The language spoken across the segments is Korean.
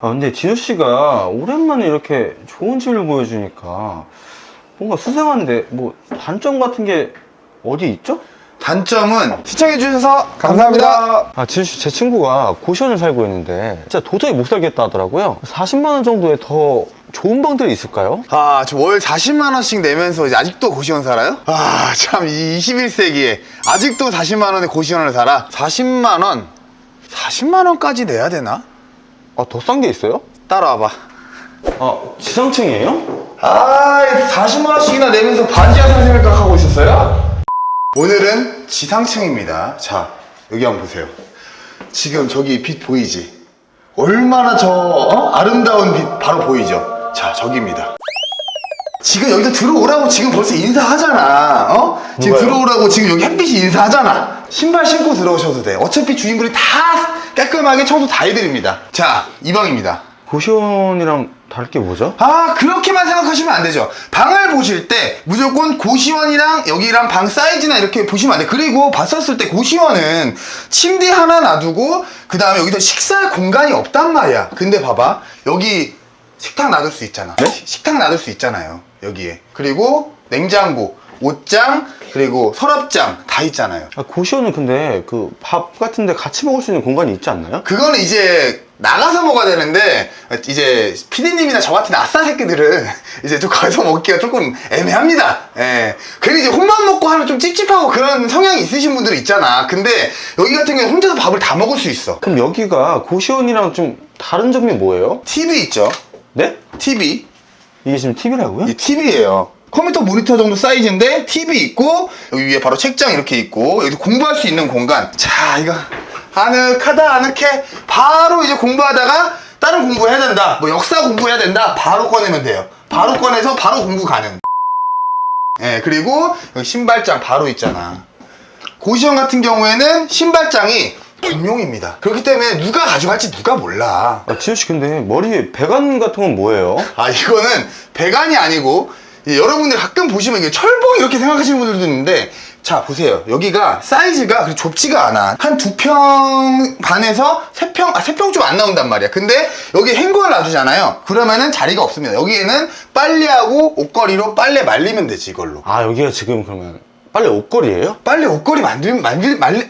아, 근데 진우 씨가 오랜만에 이렇게 좋은 집을 보여주니까 뭔가 수상한데 뭐 단점 같은 게 어디 있죠? 단점은 시청해주셔서 감사합니다. 아, 진우 씨, 제 친구가 고시원을 살고 있는데 진짜 도저히 못 살겠다 하더라고요. 40만 원 정도에 더 좋은 방들이 있을까요? 아, 저 월 40만원씩 내면서 이제 아직도 고시원 살아요? 아, 참, 이 21세기에 아직도 40만원에 고시원을 살아? 40만원? 40만원까지 내야 되나? 아, 더 싼 게 있어요? 따라와봐. 아, 지상층이에요? 아, 40만원씩이나 내면서 반지하 상승을 하고 있었어요? 오늘은 지상층입니다. 자, 여기 한번 보세요. 지금 저기 빛 보이지? 얼마나 저 어? 아름다운 빛 바로 보이죠? 자, 저기입니다. 지금 여기서 들어오라고 지금 벌써 인사하잖아. 어? 지금 누가요? 들어오라고 지금 여기 햇빛이 인사하잖아. 신발 신고 들어오셔도 돼. 어차피 주인분이 다 깔끔하게 청소 다 해드립니다. 자, 이 방입니다. 고시원이랑 다를 게 뭐죠? 아 그렇게만 생각하시면 안 되죠 방을 보실 때 무조건 고시원이랑 여기랑 방 사이즈나 이렇게 보시면 안돼 그리고 봤었을 때 고시원은 침대 하나 놔두고 그 다음에 여기서 식사 공간이 없단 말이야 근데 봐봐 여기 식탁 놔둘 수 있잖아 네? 시- 식탁 놔둘 수 있잖아요 여기에 그리고 냉장고 옷장 그리고 서랍장 다 있잖아요 아, 고시원은 근데 그 밥 같은데 같이 먹을 수 있는 공간이 있지 않나요? 그거는 이제 나가서 먹어야 되는데 이제 피디님이나 저 같은 아싸 새끼들은 이제 좀 거기서 먹기가 조금 애매합니다. 예. 괜히 이제 혼밥 먹고 하면 좀 찝찝하고 그런 성향이 있으신 분들 있잖아. 근데 여기 같은 경우는 혼자서 밥을 다 먹을 수 있어. 그럼 여기가 고시원이랑 좀 다른 점이 뭐예요? TV 있죠? 네? TV. 이게 지금 TV라고요? 이 TV예요. 컴퓨터 모니터 정도 사이즈인데 TV 있고 여기 위에 바로 책장 이렇게 있고 여기서 공부할 수 있는 공간. 자 이거 아늑하다 아늑해. 바로 이제 공부하다가 다른 공부 해야 된다. 뭐 역사 공부해야 된다. 바로 꺼내면 돼요. 바로 꺼내서 바로 공부 가능. 예 그리고 여기 신발장 바로 있잖아. 고시원 같은 경우에는 신발장이 공용입니다. 그렇기 때문에 누가 가져갈지 누가 몰라. 아, 지효 씨 근데 머리에 배관 같은 건 뭐예요? 아 이거는 배관이 아니고 이 여러분들 가끔 보시면 이게 철봉 이렇게 생각하시는 분들도 있는데 자 보세요 여기가 사이즈가 그렇게 좁지가 않아 한 두 평 반에서 세 평 아 세 평 좀 안 나온단 말이야 근데 여기 행거를 놔두잖아요 그러면은 자리가 없습니다 여기에는 빨래하고 옷걸이로 빨래 말리면 되지 이걸로 아 여기가 지금 그러면 빨래 옷걸이에요? 빨래 옷걸이 만들 만들 말리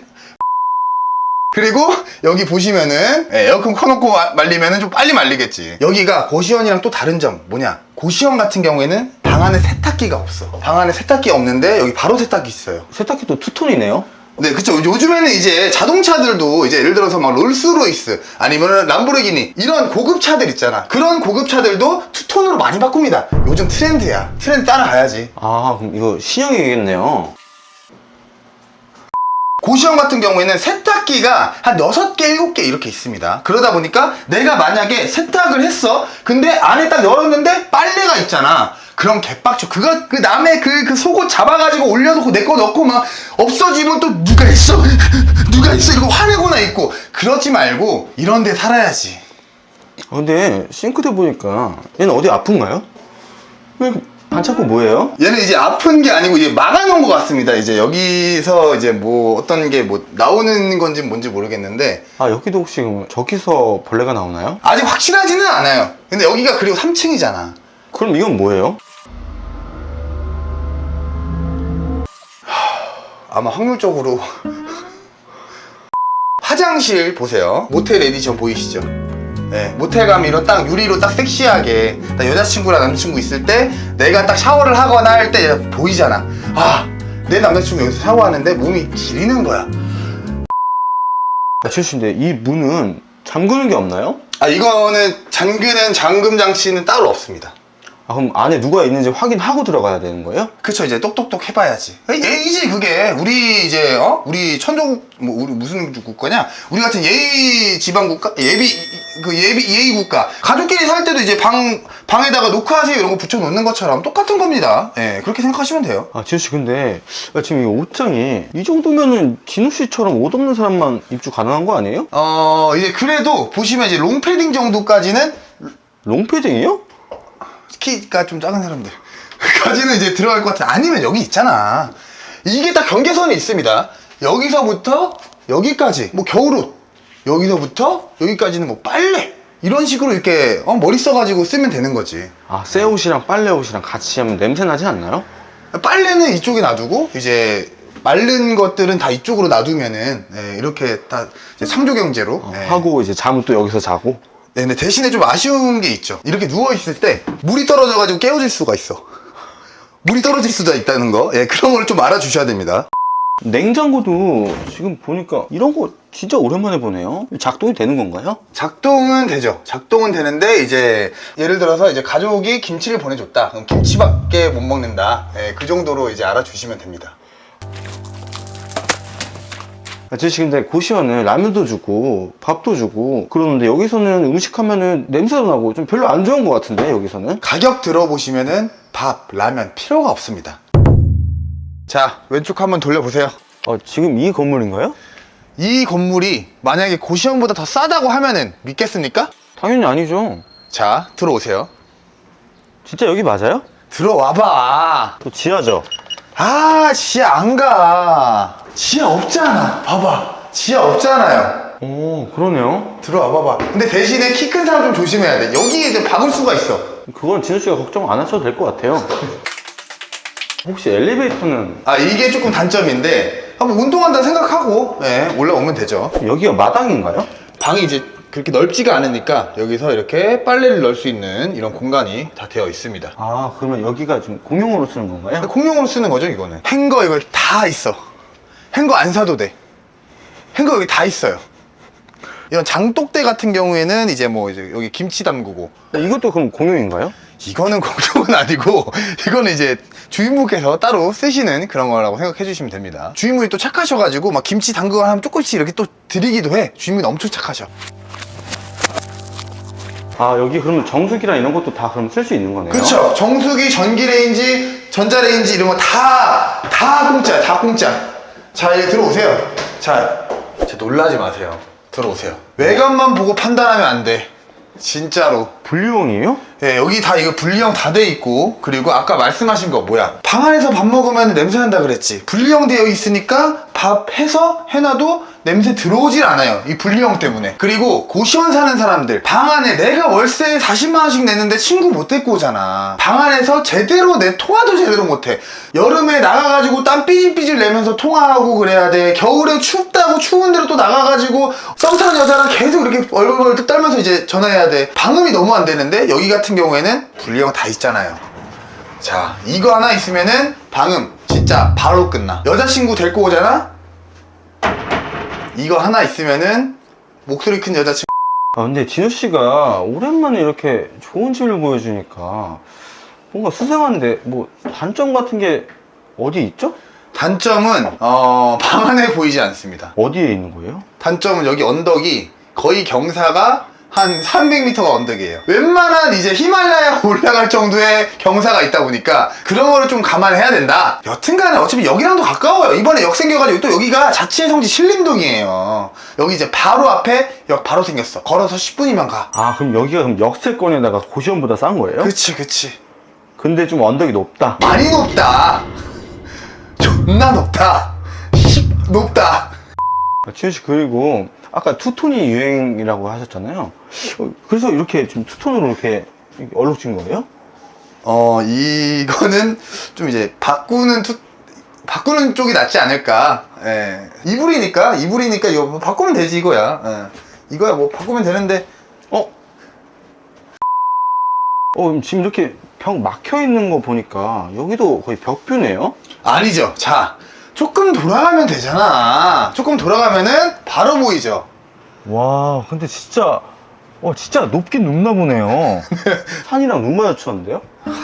그리고 여기 보시면은 예, 에어컨 켜놓고 마- 말리면은 좀 빨리 말리겠지. 여기가 고시원이랑 또 다른 점 뭐냐? 고시원 같은 경우에는 방 안에 세탁기가 없어. 방 안에 세탁기 없는데 여기 바로 세탁기 있어요. 세탁기도 투톤이네요? 네, 그쵸. 요즘에는 이제 자동차들도 이제 예를 들어서 막 롤스로이스 아니면 람보르기니 이런 고급 차들 있잖아. 그런 고급 차들도 투톤으로 많이 바꿉니다. 요즘 트렌드야. 트렌드 따라가야지. 아 그럼 이거 신형이겠네요 고시원 같은 경우에는 세탁기가 한 6개, 7개 이렇게 있습니다. 그러다 보니까 내가 만약에 세탁을 했어. 근데 안에 딱 열었는데 빨래가 있잖아. 그럼 개빡쳐. 그거, 그 남의 그, 그 속옷 잡아가지고 올려놓고 내 거 넣고 막 없어지면 또 누가 있어? 누가 있어? 이거 화내거나 있고. 그러지 말고 이런 데 살아야지. 아, 근데 싱크대 보니까 얘는 어디 아픈가요? 왜 반창고 뭐예요? 얘는 이제 아픈 게 아니고 이제 막아놓은 것 같습니다. 이제 여기서 이제 뭐 어떤 게 뭐 나오는 건지 뭔지 모르겠는데 아 여기도 혹시 그럼 저기서 벌레가 나오나요? 아직 확실하지는 않아요. 근데 여기가 그리고 3층이잖아. 그럼 이건 뭐예요? 아마 확률적으로 화장실 보세요. 모텔 에디션 보이시죠? 네, 모텔 가면 이런 딱 유리로 딱 섹시하게 딱 여자친구랑 남자친구 있을 때 내가 딱 샤워를 하거나 할 때 보이잖아. 아, 내 남자친구 여기서 샤워하는데 몸이 기리는 거야. 아, 지효 씨인데 이 문은 잠그는 게 없나요? 아, 이거는 잠그는 잠금 장치는 따로 없습니다. 아 그럼 안에 누가 있는지 확인하고 들어가야 되는 거예요? 그쵸 이제 똑똑똑 해봐야지. 예의지 그게 우리 이제 어? 우리 천조국 뭐 우리 무슨 국가냐? 우리 같은 예의 지방 국가? 예비 그 예비 예의 국가. 가족끼리 살 때도 이제 방 방에다가 녹화하세요. 이런 거 붙여 놓는 것처럼 똑같은 겁니다. 예 그렇게 생각하시면 돼요. 아 지효 씨 근데 지금 이 옷장이 이 정도면은 진우 씨처럼 옷 없는 사람만 입주 가능한 거 아니에요? 어 이제 그래도 보시면 이제 롱패딩 정도까지는 롱패딩이요? 키가 좀 작은 사람들 까지는 이제 들어갈 것 같아 아니면 여기 있잖아 이게 딱 경계선이 있습니다 여기서부터 여기까지 뭐 겨울옷 여기서부터 여기까지는 뭐 빨래 이런 식으로 이렇게 어, 머리 써가지고 쓰면 되는 거지. 아, 새 옷이랑 빨래 옷이랑 같이 하면 냄새 나지 않나요? 빨래는 이쪽에 놔두고 이제 마른 것들은 다 이쪽으로 놔두면은 예, 이렇게 다 이제 상조 경제로 어, 예. 하고 이제 잠은 또 여기서 자고. 네, 근데 대신에 좀 아쉬운 게 있죠. 이렇게 누워 있을 때 물이 떨어져가지고 깨어질 수가 있어. 물이 떨어질 수가 있다는 거, 예, 그런 걸 좀 알아주셔야 됩니다. 냉장고도 지금 보니까 이런 거 진짜 오랜만에 보네요. 작동이 되는 건가요? 작동은 되죠. 작동은 되는데 이제 예를 들어서 이제 가족이 김치를 보내줬다. 그럼 김치밖에 못 먹는다. 예, 그 정도로 이제 알아주시면 됩니다. 아저씨 근데 고시원은 라면도 주고 밥도 주고 그러는데 여기서는 음식 하면은 냄새도 나고 좀 별로 안 좋은 것 같은데 여기서는 가격 들어보시면은 밥, 라면 필요가 없습니다. 자, 왼쪽 한번 돌려보세요. 어, 지금 이 건물인가요? 이 건물이 만약에 고시원보다 더 싸다고 하면은 믿겠습니까? 당연히 아니죠. 자, 들어오세요. 진짜 여기 맞아요? 들어와봐. 또 지하죠. 아, 지하 안 가. 지하 없잖아. 봐봐. 지하 없잖아요. 오 그러네요. 들어와 봐봐. 근데 대신에 키 큰 사람 좀 조심해야 돼. 여기에 이제 박을 수가 있어. 그건 진우 씨가 걱정 안 하셔도 될 것 같아요. 혹시 엘리베이터는 아, 이게 조금 단점인데, 한번 운동한다 생각하고, 예, 올라오면 되죠. 여기가 마당인가요? 방이 이제 그렇게 넓지가 않으니까, 여기서 이렇게 빨래를 넣을 수 있는 이런 공간이 다 되어 있습니다. 아 그러면 여기가 지금 공용으로 쓰는 건가요? 공용으로 쓰는 거죠, 이거는. 행거 이거 다 있어. 행거 안 사도 돼. 행거 여기 다 있어요. 이런 장독대 같은 경우에는 이제 뭐 이제 여기 김치 담그고 이것도 그럼 공용인가요? 이거는 공정은 아니고 이거는 이제 주인분께서 따로 쓰시는 그런 거라고 생각해 주시면 됩니다. 주인분이 또 착하셔가지고 막 김치 담그고 하면 조금씩 이렇게 또 드리기도 해. 주인분이 엄청 착하셔. 아 여기 그러면 정수기랑 이런 것도 다 그럼 쓸 수 있는 거네요? 그쵸? 정수기, 전기레인지, 전자레인지 이런 거 다, 다 공짜야, 다 공짜. 자, 이제 들어오세요. 자, 자, 놀라지 마세요. 들어오세요. 외관만 보고 판단하면 안 돼. 진짜로. 분류형이에요? 예, 여기 다 이거 분리형 다 돼 있고 그리고 아까 말씀하신 거 뭐야 방 안에서 밥 먹으면 냄새 난다 그랬지 분리형 되어 있으니까 밥 해서 해놔도 냄새 들어오질 않아요. 이 분리형 때문에. 그리고 고시원 사는 사람들. 방 안에 내가 월세 40만 원씩 내는데 친구 못 데리고 오잖아. 방 안에서 제대로 내 통화도 제대로 못해. 여름에 나가가지고 땀 삐질삐질 내면서 통화하고 그래야 돼. 겨울에 춥다고 추운 데로 또 나가가지고 썸 타는 여자랑 계속 이렇게 얼굴 떨면서 이제 전화해야 돼. 방음이 너무 안 되는데 여기 같은 경우에는 분리형 다 있잖아요. 자 이거 하나 있으면은 방음. 진짜 바로 끝나. 여자친구 데리고 오잖아 이거 하나 있으면은 목소리 큰 여자친구 아 근데 진우 씨가 오랜만에 이렇게 좋은 집을 보여주니까 뭔가 수상한데 뭐 단점 같은 게 어디 있죠? 단점은 어, 방 안에 보이지 않습니다 어디에 있는 거예요? 단점은 여기 언덕이 거의 경사가 한 300m가 언덕이에요. 웬만한 이제 히말라야 올라갈 정도의 경사가 있다 보니까 그런 거를 좀 감안해야 된다. 여튼간에 어차피 여기랑도 가까워요. 이번에 역 생겨가지고 또 여기가 자치의 성지 신림동이에요. 여기 이제 바로 앞에 역 바로 생겼어. 걸어서 10분이면 가. 아 그럼 여기가 그럼 역세권에다가 고시원보다 싼 거예요? 그치 그치. 근데 좀 언덕이 높다. 많이 높다. 존나 높다. 씨, 높다. 아, 진우 씨 그리고 아까 투톤이 유행이라고 하셨잖아요. 어, 그래서 이렇게 좀 투톤으로 이렇게 얼룩진 거예요? 어, 이거는 좀 이제 바꾸는 투, 바꾸는 쪽이 낫지 않을까. 예. 이불이니까, 이불이니까 이거 뭐 바꾸면 되지, 이거야. 예. 이거야, 뭐 바꾸면 되는데. 어? 어 지금 이렇게 벽 막혀 있는 거 보니까 여기도 거의 벽뷰네요. 아니죠. 자, 조금 돌아가면 되잖아. 조금 돌아가면은 바로 보이죠. 와 근데 진짜 와 진짜 높긴 높나 보네요 산이랑 눈 마주쳤는데요?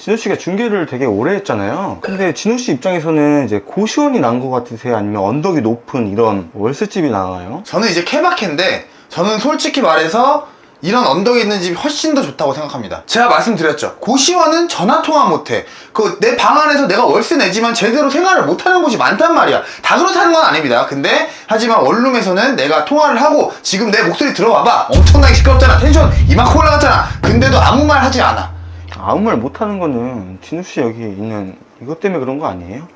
진우 씨가 중계를 되게 오래 했잖아요 근데 진우 씨 입장에서는 이제 고시원이 난 것 같으세요? 아니면 언덕이 높은 이런 월세집이 나와요? 저는 이제 케바케인데, 저는 솔직히 말해서 이런 언덕에 있는 집이 훨씬 더 좋다고 생각합니다. 제가 말씀드렸죠. 고시원은 전화 통화 못해. 그 내 방 안에서 내가 월세 내지만 제대로 생활을 못하는 곳이 많단 말이야. 다 그렇다는 건 아닙니다. 근데 하지만 원룸에서는 내가 통화를 하고 지금 내 목소리 들어봐봐. 엄청나게 시끄럽잖아. 텐션 이만큼 올라갔잖아. 근데도 아무 말 하지 않아. 아무 말 못하는 거는 진우 씨 여기 있는 이것 때문에 그런 거 아니에요?